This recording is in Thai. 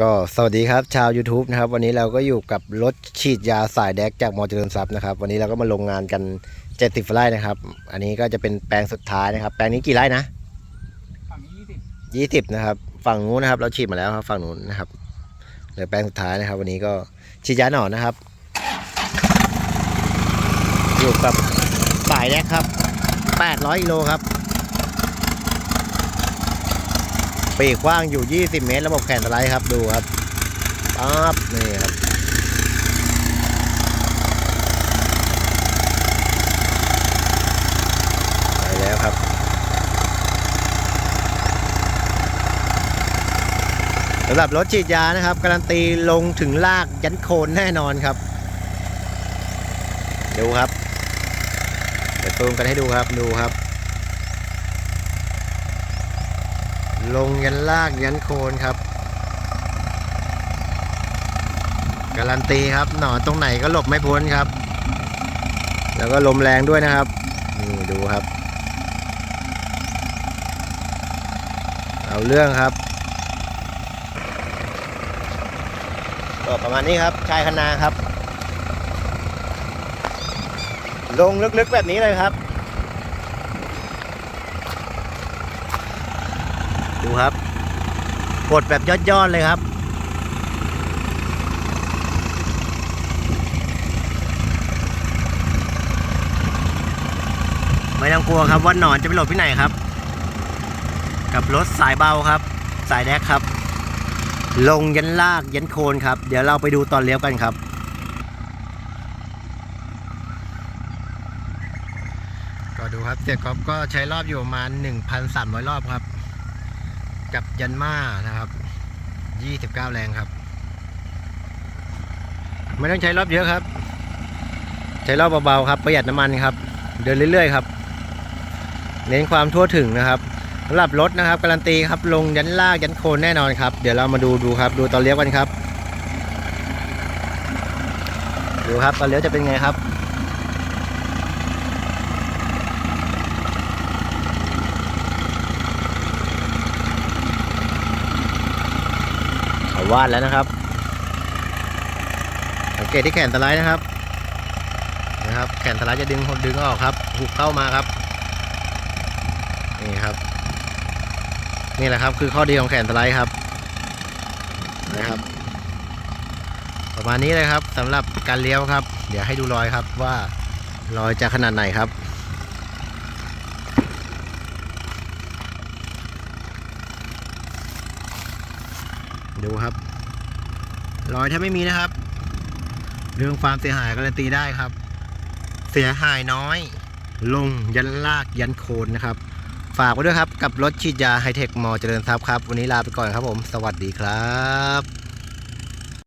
ก็สวัสดีครับชาว YouTube นะครับ วันนี้เราก็อยู่กับรถฉีดยาสายแดกจากมอเจริญทรัพย์นะครับ วันนี้เราก็มาลงงานกัน 70ไร่นะครับ อันนี้ก็จะเป็นแปลงสุดท้ายนะครับ แปลงนี้กี่ไร่นะฝั่งนี้ยี่สิบ20นะครับ ฝั่งนู้นนะครับ เราฉีดมาแล้วครับ ฝั่งนู้นนะครับเหลือแปลงสุดท้ายนะครับ วันนี้ก็ฉีดยาหนอนนะครับ อยู่กับสายแดกครับ800กิโลครับ ปีกกว้างอยู่ 20 เมตร ระบบแขนสไลด์ครับ ดูครับปั๊บนี่ครับ ไปแล้วครับ สำหรับรถฉีดยานะครับ การันตีลงถึงลากยันโคนแน่นอนครับ ดูครับ เดี๋ยวตูมกันให้ดูครับ ดูครับ ลงยันลากยันโคนครับ การันตีครับ หนอนตรงไหนก็หลบไม่พ้นครับ แล้วก็ลมแรงด้วยนะครับ นี่ดูครับ เอาเรื่องครับ ก็ประมาณนี้ครับ ชายคณาครับ ลงลึกๆแบบนี้เลยครับ ดูครับ กดแบบยอดๆเลยครับ ไม่ต้องกลัวครับว่าหนอนจะไปหลบที่ไหนครับ กับรถสายเบาครับ สายแดกครับ ลงยันลากยันโคนครับ เดี๋ยวเราไปดูตอนเลี้ยวกันครับก็ดูครับเสียก๊อฟก็ใช้รอบอยู่ประมาณ1,300 รอบครับ กับยันมานะครับ 29 แรงครับ ไม่ต้องใช้รอบเยอะครับ ใช้รอบเบาๆครับ ประหยัดน้ำมันครับ เดินเรื่อยๆครับ เน้นความทั่วถึงนะครับสำหรับรถนะครับการันตีครับลงยันลากยันโคนแน่นอนครับ เดี๋ยวเรามาดูดูครับ ดูตอนเลี้ยวกันครับ ดูครับตอนเลี้ยวจะเป็นไงครับ เขา วาดแล้วนะครับ สังเกตที่แขนสไลด์นะครับนะครับ แขนสไลด์จะดึงดึงออกครับหุบเข้ามาครับ นี่ครับ นี่แหละครับคือข้อดีของแขนสไลด์ครับนะครับ ประมาณนี้เลยครับสำหรับการเลี้ยวครับ เดี๋ยวให้ดูรอยครับว่ารอยจะขนาดไหนครับ ดูครับ รอยถ้าไม่มีนะครับ เรื่องความเสียหายการันตีได้ครับ เสียหายน้อย ลงยันลากยันโคนนะครับ ฝากไว้ด้วยครับกับรถฉีดยาไฮเทคมอเจริญทรัพย์ครับ วันนี้ลาไปก่อนครับผม สวัสดีครับ